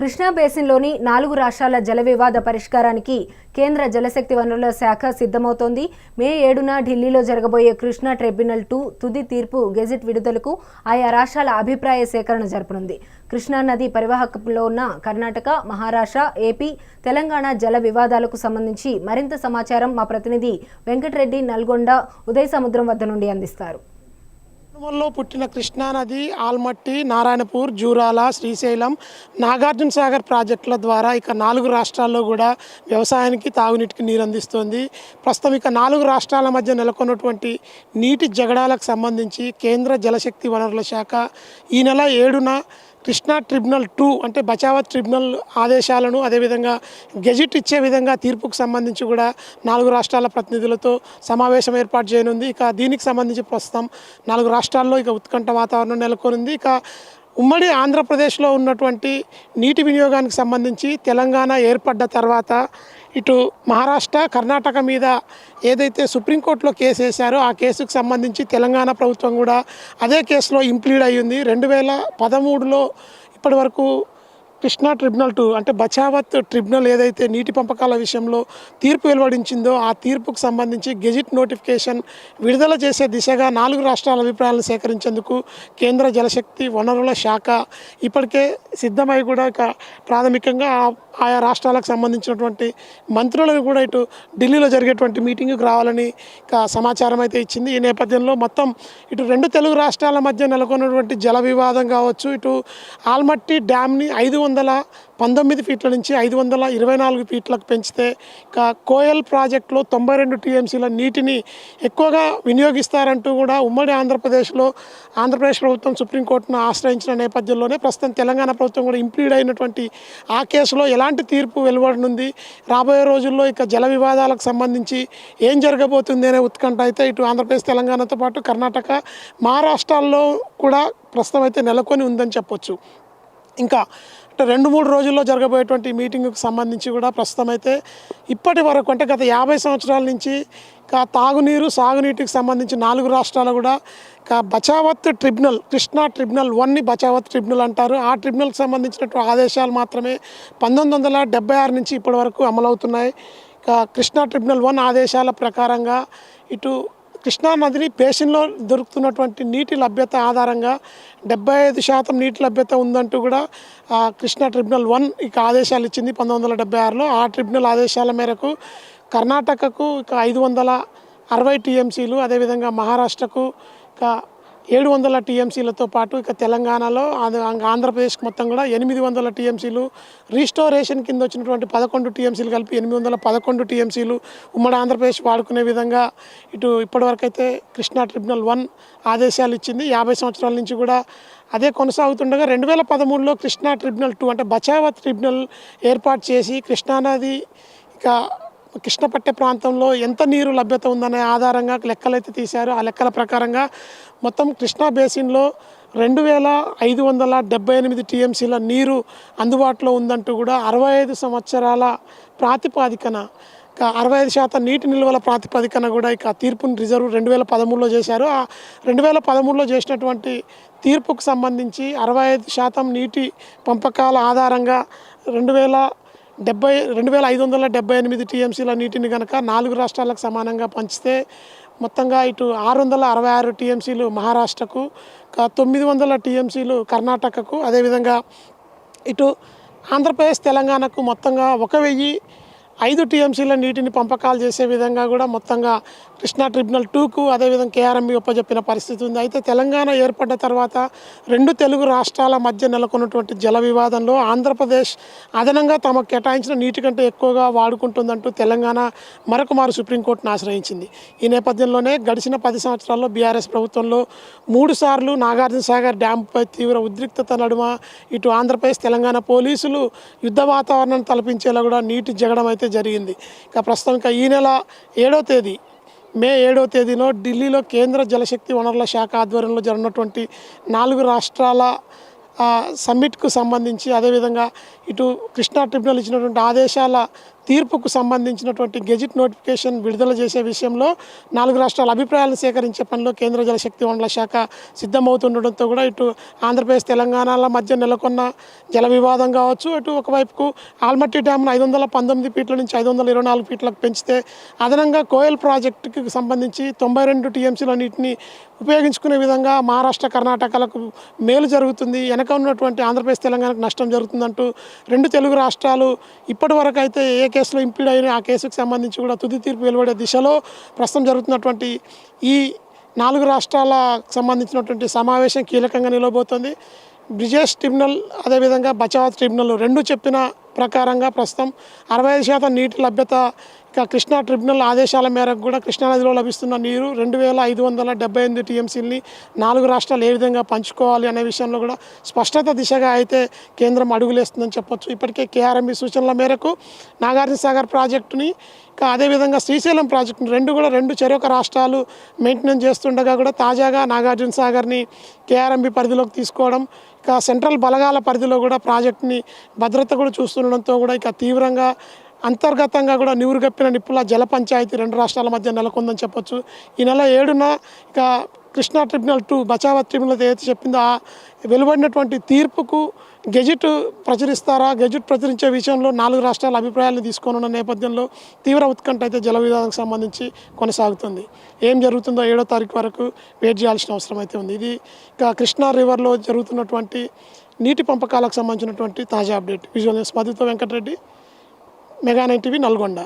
కృష్ణా బేసిన్లోని నాలుగు రాష్ట్రాల జల వివాద పరిష్కారానికి కేంద్ర జలశక్తి వనరుల శాఖ సిద్ధమవుతోంది. మే ఏడున ఢిల్లీలో జరగబోయే కృష్ణా ట్రిబ్యునల్ టూ తుది తీర్పు గెజిట్ విడుదలకు ఆయా రాష్ట్రాల అభిప్రాయ సేకరణ జరపనుంది. కృష్ణా నది పరివాహకంలో ఉన్న కర్ణాటక మహారాష్ట్ర ఏపీ తెలంగాణ జల వివాదాలకు సంబంధించి మరింత సమాచారం మా ప్రతినిధి వెంకటరెడ్డి నల్గొండ ఉదయ సముద్రం వద్ద నుండి అందిస్తారు. కుటుంబంలో పుట్టిన కృష్ణానది ఆల్మట్టి నారాయణపూర్ జూరాల శ్రీశైలం నాగార్జున సాగర్ ప్రాజెక్టుల ద్వారా ఇక నాలుగు రాష్ట్రాల్లో కూడా వ్యవసాయానికి తాగునీటికి నీరు అందిస్తోంది ప్రస్తుతం ఇక నాలుగు రాష్ట్రాల మధ్య నెలకొన్నటువంటి నీటి జగడాలకు సంబంధించి కేంద్ర జలశక్తి వనరుల శాఖ ఈ నెల ఏడున కృష్ణా ట్రిబ్యునల్ టూ అంటే బచావత్ ట్రిబ్యునల్ ఆదేశాలను అదేవిధంగా గెజిట్ ఇచ్చే విధంగా తీర్పుకు సంబంధించి కూడా నాలుగు రాష్ట్రాల ప్రతినిధులతో సమావేశం ఏర్పాటు చేయనుంది. ఇక దీనికి సంబంధించి ప్రస్తుతం నాలుగు రాష్ట్రాల్లో ఇక ఉత్కంఠ వాతావరణం నెలకొనింది. ఇక ఉమ్మడి ఆంధ్రప్రదేశ్లో ఉన్నటువంటి నీటి వినియోగానికి సంబంధించి తెలంగాణ ఏర్పడ్డ తర్వాత ఇటు మహారాష్ట్ర కర్ణాటక మీద ఏదైతే సుప్రీంకోర్టులో కేసు వేశారో ఆ కేసుకు సంబంధించి తెలంగాణ ప్రభుత్వం కూడా అదే కేసులో ఇంప్లీడ్ అయ్యింది. రెండు వేల పదమూడులో ఇప్పటి వరకు కృష్ణా ట్రిబ్యునల్ టూ అంటే బచావత్ ట్రిబ్యునల్ ఏదైతే నీటి పంపకాల విషయంలో తీర్పు వెలువడించిందో ఆ తీర్పుకు సంబంధించి గెజిట్ నోటిఫికేషన్ విడుదల చేసే దిశగా నాలుగు రాష్ట్రాల అభిప్రాయాలను సేకరించేందుకు కేంద్ర జలశక్తి వనరుల శాఖ ఇప్పటికే సిద్ధమై కూడా ప్రాథమికంగా ఆ- ఆయా రాష్ట్రాలకు సంబంధించినటువంటి మంత్రులను కూడా ఇటు ఢిల్లీలో జరిగేటువంటి మీటింగ్కి రావాలని సమాచారం అయితే ఇచ్చింది. ఈ నేపథ్యంలో మొత్తం ఇటు రెండు తెలుగు రాష్ట్రాల మధ్య నెలకొన్నటువంటి జల వివాదం కావచ్చు ఇటు ఆల్మట్టి డ్యామ్ని ఐదు వందల పంతొమ్మిది ఫీట్ల నుంచి ఐదు వందల ఇరవై నాలుగు ఫీట్లకు పెంచితే ఇంకా కోయల్ ప్రాజెక్టులో తొంభై రెండు టీఎంసీల నీటిని ఎక్కువగా వినియోగిస్తారంటూ కూడా ఉమ్మడి ఆంధ్రప్రదేశ్లో ఆంధ్రప్రదేశ్ ప్రభుత్వం సుప్రీంకోర్టును ఆశ్రయించిన నేపథ్యంలోనే ప్రస్తుతం తెలంగాణ ప్రభుత్వం కూడా ఇంప్లీడ్ అయినటువంటి ఆ కేసులో ఎలా ఎలాంటి తీర్పు వెలువడనుంది? రాబోయే రోజుల్లో ఇక జల వివాదాలకు సంబంధించి ఏం జరగబోతుంది అనే ఉత్కంఠ అయితే ఇటు ఆంధ్రప్రదేశ్ తెలంగాణతో పాటు కర్ణాటక మహారాష్ట్రాల్లో కూడా ప్రస్తుతం అయితే నెలకొని ఉందని చెప్పొచ్చు. ఇంకా అంటే రెండు మూడు రోజుల్లో జరగబోయేటువంటి మీటింగ్కు సంబంధించి కూడా ప్రస్తుతం అయితే ఇప్పటి వరకు అంటే గత యాభై సంవత్సరాల నుంచి తాగునీరు సాగునీటికి సంబంధించి నాలుగు రాష్ట్రాలు కూడా బచావత్ ట్రిబ్యునల్ కృష్ణా ట్రిబ్యునల్ వన్ని బచావత్ ట్రిబ్యునల్ అంటారు. ఆ ట్రిబ్యునల్కి సంబంధించినటువంటి ఆదేశాలు మాత్రమే పంతొమ్మిది వందల డెబ్బై ఆరు నుంచి ఇప్పటి వరకు అమలవుతున్నాయి. కృష్ణా ట్రిబ్యునల్ వన్ ఆదేశాల ప్రకారంగా ఇటు కృష్ణా నదిని బేసిన్లో దొరుకుతున్నటువంటి నీటి లభ్యత ఆధారంగా డెబ్బై ఐదు శాతం నీటి లభ్యత ఉందంటూ కూడా కృష్ణా ట్రిబ్యునల్ వన్ ఇక ఆదేశాలు ఇచ్చింది పంతొమ్మిది వందల డెబ్బై ఆరులో. ఆ ట్రిబ్యునల్ ఆదేశాల మేరకు కర్ణాటకకు ఇక ఐదు వందల అరవై టీఎంసీలు అదేవిధంగా మహారాష్ట్రకు ఇక ఏడు వందల టీఎంసీలతో పాటు ఇక తెలంగాణలో ఆంధ్రప్రదేశ్ మొత్తం కూడా ఎనిమిది వందల టీఎంసీలు. రీస్టోరేషన్ కింద వచ్చినటువంటి పదకొండు టీఎంసీలు కలిపి ఎనిమిది వందల పదకొండు టీఎంసీలు ఉమ్మడి ఆంధ్రప్రదేశ్ వాడుకునే విధంగా ఇటు ఇప్పటివరకైతే కృష్ణా ట్రిబ్యునల్ వన్ ఆదేశాలు ఇచ్చింది. యాభై సంవత్సరాల నుంచి కూడా అదే కొనసాగుతుండగా రెండు వేల పదమూడులో కృష్ణా ట్రిబ్యునల్ టూ అంటే బచావత్ ట్రిబ్యునల్ ఏర్పాటు చేసి కృష్ణానది ఇక కృష్ణపట్టె ప్రాంతంలో ఎంత నీరు లభ్యత ఉందనే ఆధారంగా లెక్కలైతే తీశారు. ఆ లెక్కల ప్రకారంగా మొత్తం కృష్ణా బేసిన్లో రెండు వేల ఐదు వందల డెబ్బై ఎనిమిది టీఎంసీల నీరు అందుబాటులో ఉందంటూ కూడా అరవై ఐదు సంవత్సరాల ప్రాతిపాదికన అరవై ఐదు శాతం నీటి నిల్వల ప్రాతిపదికన కూడా ఇక తీర్పుని రిజర్వ్ రెండు వేల పదమూడులో చేశారు. ఆ రెండు వేల పదమూడులో చేసినటువంటి తీర్పుకు సంబంధించి అరవై ఐదు శాతం నీటి పంపకాల ఆధారంగా రెండు వేల డెబ్బై రెండు వేల ఐదు వందల డెబ్బై ఎనిమిది టీఎంసీల నీటిని కనుక నాలుగు రాష్ట్రాలకు సమానంగా పంచితే మొత్తంగా ఇటు ఆరు వందల అరవై ఆరు టీఎంసీలు మహారాష్ట్రకు తొమ్మిది వందల టీఎంసీలు కర్ణాటకకు అదేవిధంగా ఇటు ఆంధ్రప్రదేశ్ తెలంగాణకు మొత్తంగా ఒక వెయ్యి ఐదు టీఎంసీల నీటిని పంపకాలు చేసే విధంగా కూడా మొత్తంగా కృష్ణా ట్రిబ్యునల్ టూకు అదేవిధంగా కేఆర్ఎంబి ఒప్పజెప్పిన పరిస్థితి ఉంది. అయితే తెలంగాణ ఏర్పడ్డ తర్వాత రెండు తెలుగు రాష్ట్రాల మధ్య నెలకొన్నటువంటి జల వివాదంలో ఆంధ్రప్రదేశ్ అదనంగా తమకు కేటాయించిన నీటి కంటే ఎక్కువగా వాడుకుంటుందంటూ తెలంగాణ మరొక మారు సుప్రీంకోర్టును ఆశ్రయించింది. ఈ నేపథ్యంలోనే గడిచిన పది సంవత్సరాల్లో బీఆర్ఎస్ ప్రభుత్వంలో మూడుసార్లు నాగార్జునసాగర్ నాగార్జున సాగర్ డ్యాంపై తీవ్ర ఉద్రిక్తత నడుమ ఇటు ఆంధ్రప్రదేశ్ తెలంగాణ పోలీసులు యుద్ధ వాతావరణం తలపించేలా కూడా నీటి జగడం అయితే జరిగింది. ఇక ప్రస్తుతానికి ఈ నెల ఏడో తేదీ మే ఏడో తేదీలో ఢిల్లీలో కేంద్ర జలశక్తి వనరుల శాఖ ఆధ్వర్యంలో జరిగినటువంటి నాలుగు రాష్ట్రాల సమ్మిట్కు సంబంధించి అదేవిధంగా ఇటు కృష్ణా ట్రిబ్యునల్ ఇచ్చినటువంటి ఆదేశాల తీర్పుకు సంబంధించినటువంటి గెజిట్ నోటిఫికేషన్ విడుదల చేసే విషయంలో నాలుగు రాష్ట్రాల అభిప్రాయాలను సేకరించే పనిలో కేంద్ర జలశక్తి వనరుల శాఖ సిద్ధమవుతుండడంతో కూడా ఇటు ఆంధ్రప్రదేశ్ తెలంగాణల మధ్య నెలకొన్న జల వివాదం కావచ్చు ఇటు ఒకవైపుకు ఆల్మట్టి డ్యామ్ను ఐదు వందల పంతొమ్మిది ఫీట్ల నుంచి ఐదు వందల ఇరవై నాలుగు ఫీట్లకు పెంచితే అదనంగా కోయల్ ప్రాజెక్టుకి సంబంధించి తొంభై రెండు టీఎంసీల నీటిని ఉపయోగించుకునే విధంగా మహారాష్ట్ర కర్ణాటకలకు మేలు జరుగుతుంది. వెనక ఉన్నటువంటి ఆంధ్రప్రదేశ్ తెలంగాణకు నష్టం జరుగుతుందంటూ రెండు తెలుగు రాష్ట్రాలు ఇప్పటి వరకు అయితే ఏ కేసులో ఇంప్లీడ్ అయిన ఆ కేసుకు సంబంధించి కూడా తుది తీర్పు వెలువడే దిశలో ప్రస్తుతం జరుగుతున్నటువంటి ఈ నాలుగు రాష్ట్రాలకు సంబంధించినటువంటి సమావేశం కీలకంగా నిలబోతోంది బ్రిజేష్ ట్రిబ్యునల్ అదేవిధంగా బచావత్ ట్రిబ్యునల్ రెండు చెప్పిన ప్రకారంగా ప్రస్తుతం అరవై ఐదు శాతం నీటి లభ్యత ఇక కృష్ణా ట్రిబ్యునల్ ఆదేశాల మేరకు కూడా కృష్ణానదిలో లభిస్తున్న నీరు రెండు వేల ఐదు వందల డెబ్బై ఎనిమిది టీఎంసీని నాలుగు రాష్ట్రాలు ఏ విధంగా పంచుకోవాలి అనే విషయంలో కూడా స్పష్టత దిశగా అయితే కేంద్రం అడుగులేస్తుందని చెప్పొచ్చు. ఇప్పటికే కేఆర్ఎంబి సూచనల మేరకు నాగార్జున సాగర్ ప్రాజెక్టుని ఇక అదేవిధంగా శ్రీశైలం ప్రాజెక్టుని రెండు కూడా రెండు చెరొక రాష్ట్రాలు మెయింటెనెన్స్ చేస్తుండగా కూడా తాజాగా నాగార్జున సాగర్ని కేఆర్ఎంబి పరిధిలోకి తీసుకోవడం ఇక సెంట్రల్ బలగాల పరిధిలో కూడా ప్రాజెక్టుని భద్రత కూడా చూస్తుండడంతో కూడా ఇక తీవ్రంగా అంతర్గతంగా కూడా నివురుగప్పిన నిప్పుల జల పంచాయతీ రెండు రాష్ట్రాల మధ్య నెలకొందని చెప్పొచ్చు. ఈ నెల ఏడున ఇక Krishna tribunal two Bachawat tribunal ఏదైతే చెప్పిందో ఆ వెలువడినటువంటి తీర్పుకు గెజిట్ ప్రచురిస్తారా? గెజిట్ ప్రచురించే విషయంలో నాలుగు రాష్ట్రాల అభిప్రాయాలను తీసుకొని ఉన్న నేపథ్యంలో తీవ్ర ఉత్కంఠ అయితే జల విధానానికి సంబంధించి కొనసాగుతుంది. ఏం జరుగుతుందో ఏడో తారీఖు వరకు వెయిట్ చేయాల్సిన అవసరం అయితే ఉంది. ఇది ఇక కృష్ణా రివర్లో జరుగుతున్నటువంటి నీటి పంపకాలకు సంబంధించినటువంటి తాజా update. Visual news మధుతో Venkatareddy. Mega nine TV Nalgonda.